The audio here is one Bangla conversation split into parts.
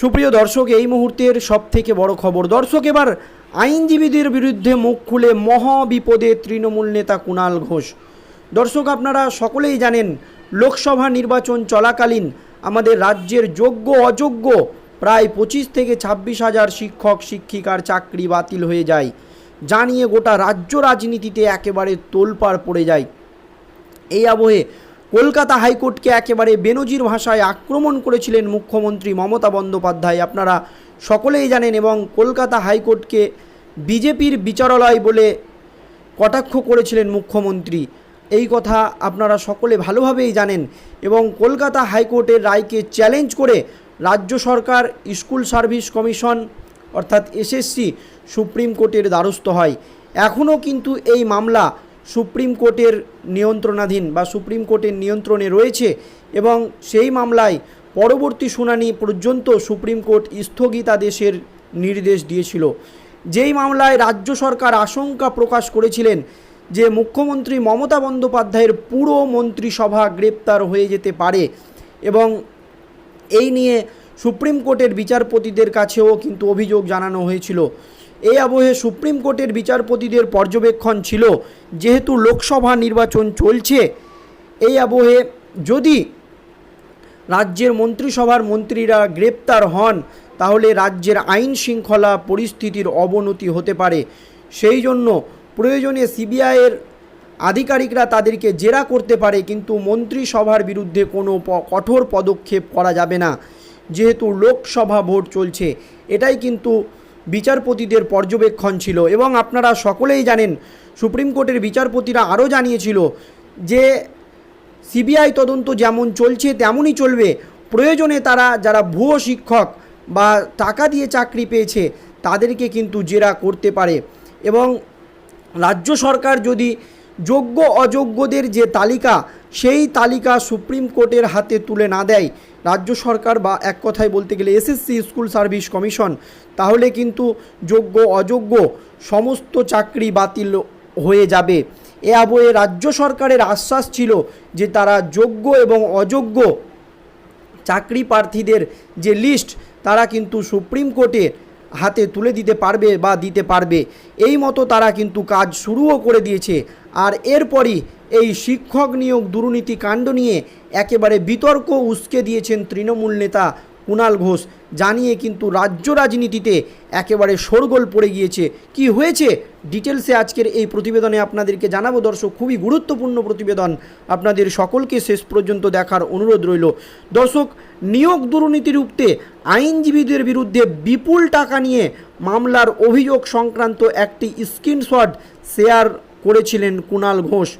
সুপ্রিয় দর্শক, এই মুহূর্তের সব থেকে বড় খবর। দর্শক, এবার আইনজীবীদের বিরুদ্ধে মুখ খুলে মহাবিপদে তৃণমূল নেতা কুণাল ঘোষ। দর্শক, আপনারা সকলেই জানেন, লোকসভা নির্বাচন চলাকালীন আমাদের রাজ্যের যোগ্য, অযোগ্য প্রায় পঁচিশ থেকে ছাব্বিশ হাজার শিক্ষক, শিক্ষিকার চাকরি বাতিল হয়ে যায়। যা নিয়ে গোটা রাজ্য রাজনীতিতে একেবারে তোলপাড় পড়ে যায়। এই আবহে কলকাতা হাইকোর্টকে একেবারে বেনজির ভাষায় আক্রমণ করেছিলেন মুখ্যমন্ত্রী মমতা বন্দ্যোপাধ্যায়। আপনারা সকলেই জানেন এবং কলকাতা হাইকোর্টকে বিজেপির বিচারালয় বলে কটাক্ষ করেছিলেন মুখ্যমন্ত্রী। এই কথা আপনারা সকলে ভালোভাবেই জানেন এবং কলকাতা হাইকোর্টের রায়কে চ্যালেঞ্জ করে রাজ্য সরকার, স্কুল সার্ভিস কমিশন অর্থাৎ এসএসসি সুপ্রিম কোর্টের দ্বারস্থ হয়। এখনও কিন্তু এই মামলা সুপ্রিম কোর্টের নিয়ন্ত্রণাধীন বা সুপ্রিম কোর্টের নিয়ন্ত্রণে রয়েছে এবং সেই মামলায় পরবর্তী শুনানি পর্যন্ত সুপ্রিম কোর্ট স্থগিতাদেশের নির্দেশ দিয়েছিল। যেই মামলায় রাজ্য সরকার আশঙ্কা প্রকাশ করেছিলেন যে মুখ্যমন্ত্রী মমতা বন্দ্যোপাধ্যায়ের পুরো মন্ত্রিসভা গ্রেপ্তার হয়ে যেতে পারে এবং এই নিয়ে সুপ্রিম কোর্টের বিচারপতিদের কাছেও কিন্তু অভিযোগ জানানো হয়েছিল। এই আবহে সুপ্রিম কোর্টের বিচারপতিদের পর্যবেক্ষণ ছিল। যেহেতু লোকসভা নির্বাচন চলছে, এই আবহে যদি রাজ্যের মন্ত্রিসভার মন্ত্রীরা গ্রেপ্তার হন, তাহলে রাজ্যের আইন শৃঙ্খলা পরিস্থিতির অবনতি হতে পারে। সেই জন্য প্রয়োজনে সিবিআইয়ের আধিকারিকরা তাদেরকে জেরা করতে পারে, কিন্তু মন্ত্রিসভার বিরুদ্ধে কোনো কঠোর পদক্ষেপ করা যাবে না। যেহেতু লোকসভা ভোট চলছে, এটাই কিন্তু বিচারপতিদের পর্যবেক্ষণ ছিল এবং আপনারা সকলেই জানেন, সুপ্রিম কোর্টের বিচারপতিরা আরও জানিয়েছিল যে সিবিআই তদন্ত যেমন চলছে, তেমনই চলবে। প্রয়োজনে তারা যারা ভুয়ো শিক্ষক বা টাকা দিয়ে চাকরি পেয়েছে, তাদেরকে কিন্তু জেরা করতে পারে। এবং রাজ্য সরকার যদি যোগ্য অযোগ্যদের যে তালিকা, সেই তালিকা সুপ্রিম কোর্টের হাতে তুলে না দেয়। রাজ্য সরকার বা এক কথায় বলতে গেলে এসএসসি স্কুল সার্ভিস কমিশন। তাহলে কিন্তু যোগ্য, অযোগ্য সমস্ত চাকরি বাতিল হয়ে যাবে। এ আবহে রাজ্য সরকারের আশ্বাস ছিল যে তারা যোগ্য এবং অযোগ্য চাকরি প্রার্থীদের যে লিস্ট, তারা কিন্তু সুপ্রিম কোর্টে হাতে তুলে দিতে পারবে বা দিতে পারবে। এই মতো তারা কিন্তু কাজ শুরুও করে দিয়েছে। আর এরপরই এই শিক্ষক নিয়োগ দুর্নীতি কাণ্ড নিয়ে একেবারে বিতর্ক উস্কে দিয়েছেন তৃণমূল নেতা কুণাল ঘোষ জানিয়ে কিন্তু রাজ্য রাজনীতিতে একেবারে শোরগোল পড়ে গিয়েছে। কি হয়েছে? ডিটেলসে আজকের এই প্রতিবেদনে আপনাদেরকে জানাব দর্শক, খুবই গুরুত্বপূর্ণ প্রতিবেদন আপনাদের সকলকে শেষ পর্যন্ত দেখার অনুরোধ রইল। দর্শক, নিয়োগ দুর্নীতি রুখতে আইনজীবীদের বিরুদ্ধে বিপুল টাকা নিয়ে মামলার অভিযোগ সংক্রান্ত একটি স্ক্রিনশট শেয়ার করেছিলেন কুণাল ঘোষ।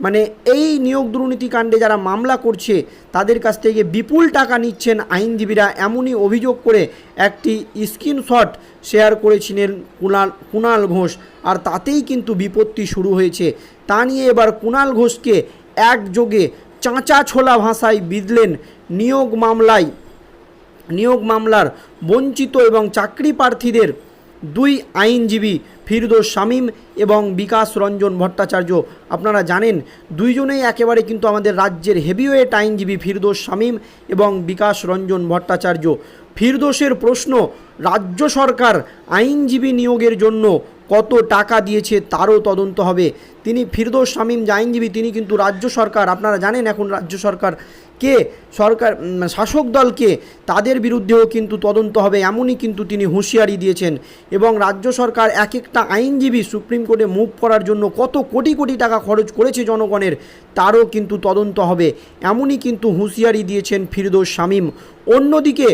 মানে এই নিয়োগ দুর্নীতি কাণ্ডে যারা মামলা করছে, তাদের কাছ থেকে বিপুল টাকা নিচ্ছেন আইনজীবীরা। এমনই অভিযোগ করে একটি স্ক্রিনশট শেয়ার করেছিলেন কুণাল কুণাল ঘোষ। আর তাতেই কিন্তু বিপত্তি শুরু হয়েছে। তা নিয়ে এবার কুণাল ঘোষকে একযোগে চাঁচা ছোলা ভাষায় বিঁধলেন নিয়োগ মামলায়। নিয়োগ মামলার বঞ্চিত এবং চাকরি প্রার্থীদের দুই আইনজীবী ফিরদোস শামীম এবং বিকাশ রঞ্জন ভট্টাচার্য। আপনারা জানেন, দুইজনেই একেবারে কিন্তু আমাদের রাজ্যের হেভিওয়েট আইনজীবী ফিরদোস শামীম এবং বিকাশ রঞ্জন ভট্টাচার্য। ফিরদোসের প্রশ্ন, রাজ্য সরকার আইনজীবী নিয়োগের জন্য কত টাকা দিয়েছে তারও তদন্ত হবে। তিনি ফিরদোস শামীম আইনজীবী, তিনি কিন্তু রাজ্য সরকার, আপনারা জানেন এখন রাজ্য সরকার কে? সরকার শাসক দলকে তাদের বিরুদ্ধেও কিন্তু তদন্ত হবে, এমনই কিন্তু তিনি হুঁশিয়ারি দিয়েছেন। এবং রাজ্য সরকার এক একটা আইনজীবী সুপ্রিম কোর্টে মুভ করার জন্য কত কোটি কোটি টাকা খরচ করেছে জনগণের, তারও কিন্তু তদন্ত হবে, এমনই কিন্তু হুঁশিয়ারি দিয়েছেন ফিরদোস শামীম। অন্যদিকে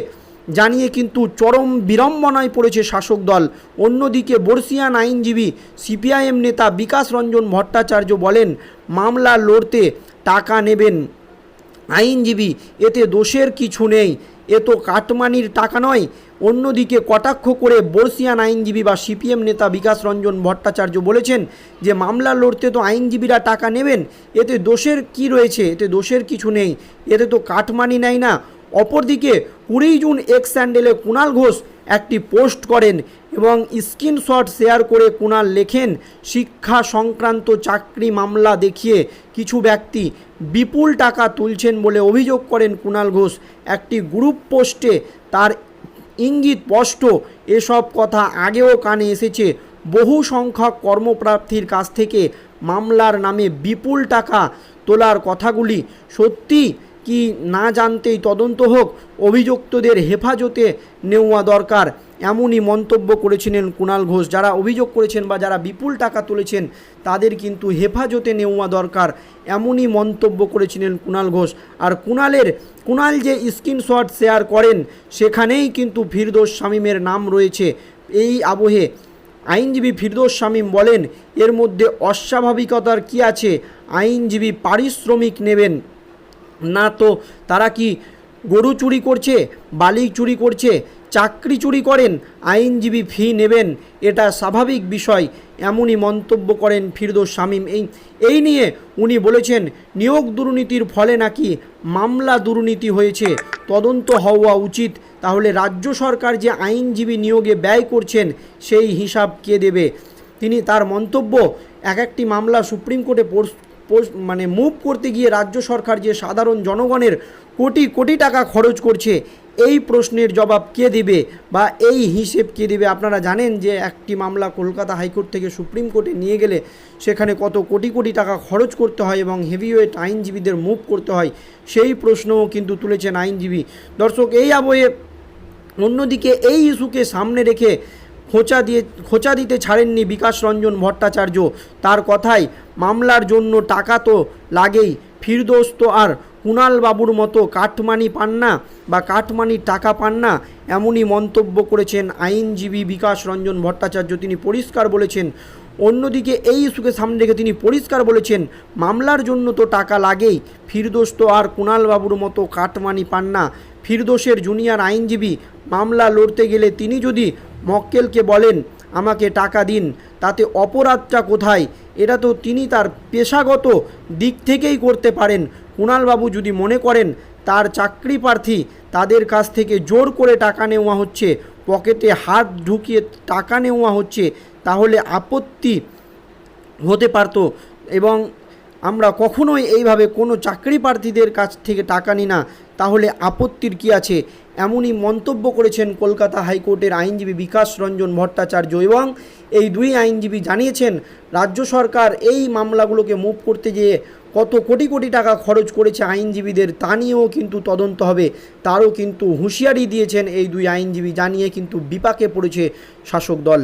জানিয়ে কিন্তু চরম বিড়ম্বনায় পড়েছে শাসক দল। অন্যদিকে বর্ষিয়ান আইনজীবী, সিপিআইএম নেতা বিকাশ রঞ্জন ভট্টাচার্য বলেন, মামলা লড়তে টাকা নেবেন। আইনজীবী, এতে দোষের কিছু নেই। এ তো কাটমানির টাকা নয়। অন্যদিকে কটাক্ষ করে বর্ষিয়ান আইনজীবী বা সিপিএম নেতা বিকাশ রঞ্জন ভট্টাচার্য বলেছেন যে, মামলা লড়তে তো আইনজীবীরা টাকা নেবেন। এতে দোষের কি রয়েছে? এতে দোষের কিছু নেই। এতে তো কাটমানি নেয় না। অপরদিকে কুড়ি জুন এক্স স্যান্ডেলে কুণাল ঘোষ একটি পোস্ট করেন এবং স্ক্রিনশট শেয়ার করে কুণাল লেখেন, শিক্ষা সংক্রান্ত চাকরি মামলা দেখিয়ে কিছু ব্যক্তি বিপুল টাকা তুলছেন বলে অভিযোগ করেন কুণাল ঘোষ। একটি গ্রুপ পোস্টে তার ইঙ্গিত স্পষ্ট, এসব কথা আগেও কানে এসেছে। বহু সংখ্যক কর্মপ্রার্থীর কাছ থেকে মামলার নামে বিপুল টাকা তোলার কথাগুলি সত্যি কি না জানতেই তদন্ত হোক, অভিযুক্তদের হেফাজতে নেওয়া দরকার। এমনই মন্তব্য করেছিলেন কুণাল ঘোষ। যারা অভিযোগ করেছেন বা যারা বিপুল টাকা তুলেছেন, তাদের কিন্তু হেফাজতে নেওয়া দরকার, এমনই মন্তব্য করেছিলেন কুণাল ঘোষ। আর কুণালের, কুণাল যে স্ক্রিনশট শেয়ার করেন, সেখানেই কিন্তু ফিরদোস শামীমের নাম রয়েছে। এই আবহে আইনজীবী ফিরদোস শামীম বলেন, এর মধ্যে অস্বাভাবিকতার কি আছে? আইনজীবী পারিশ্রমিক নেবেন। না তো তারা কি গরু চুরি করছে বালি চুরি করছে, চাকরি চুরি করেন, আইনজীবী ফি নেবেন, এটা স্বাভাবিক বিষয়, এমনই মন্তব্য করেন ফিরদোস শামীম। এই এই নিয়ে উনি বলেছেন, নিয়োগ দুর্নীতির ফলে নাকি মামলা দুর্নীতি হয়েছে, তদন্ত হওয়া উচিত, তাহলে রাজ্য সরকার যে আইনজীবী নিয়োগে ব্যয় করছেন, সেই হিসাব কে দেবে? তিনি তার মন্তব্য, এক একটি মামলা সুপ্রিম কোর্টে মানে মুভ করতে গিয়ে রাজ্য সরকার যে সাধারণ জনগণের কোটি কোটি টাকা খরচ করছে, এই প্রশ্নের জবাব কে দেবে বা এই হিসেব কে দেবে? আপনারা জানেন যে একটি মামলা কলকাতা হাইকোর্ট থেকে সুপ্রিম কোর্টে নিয়ে গেলে সেখানে কত কোটি কোটি টাকা খরচ করতে হয় এবং হেভিওয়েট আইনজীবীদের মুভ করতে হয়, সেই প্রশ্নও কিন্তু তুলেছেন আইনজীবী। দর্শক, এই আবহে অন্যদিকে এই ইস্যুকে সামনে রেখে খোঁচা দিয়ে খোঁচা দিতে ছাড়েননি বিকাশ রঞ্জন ভট্টাচার্য। তার কথায় মামলার জন্য টাকা তো লাগেই। ফিরদোস তো আর কুণাল বাবুর মতো কাঠমানি পান না বা কাটমানির টাকা পান না, এমনই মন্তব্য করেছেন আইনজীবী বিকাশ রঞ্জন ভট্টাচার্য। তিনি পরিষ্কার বলেছেন, অন্যদিকে এই ইস্যুকে সামনে রেখে তিনি পরিষ্কার বলেছেন, মামলার জন্য তো টাকা লাগেই। ফিরদোস তো আর কুণাল বাবুর মতো কাটমানি পান না। ফিরদোসের জুনিয়র আইনজীবী, মামলা লড়তে গেলে তিনি যদি মক্কেলকে বলেন আমাকে টাকা দিন, তাতে অপরাধটা কোথায়? এটা তো তিনি তার পেশাগত দিক থেকেই করতে পারেন। কুণালবাবু যদি মনে করেন তার চাকরি প্রার্থী তাদের কাছ থেকে জোর করে টাকা নেওয়া হচ্ছে, পকেটে হাত ঢুকিয়ে টাকা নেওয়া হচ্ছে, তাহলে আপত্তি হতে পারত এবং আমরা কখনোই এইভাবে কোনো চাকরি প্রার্থীদের কাছ থেকে টাকা নিই না। তাহলে আপত্তির কি আছে? এমনই মন্তব্য করেছেন কলকাতা হাইকোর্টের আইনজীবী বিকাশ রঞ্জন ভট্টাচার্য এবং এই দুই আইনজীবী জানিয়েছেন, রাজ্য সরকার এই মামলাগুলোকে মুভ করতে গিয়ে কত কোটি কোটি টাকা খরচ করেছে আইনজীবীদের তা নিয়েও কিন্তু তদন্ত হবে। তারও কিন্তু হুঁশিয়ারি দিয়েছেন এই দুই আইনজীবী, জানিয়ে কিন্তু বিপাকে পড়েছে শাসক দল।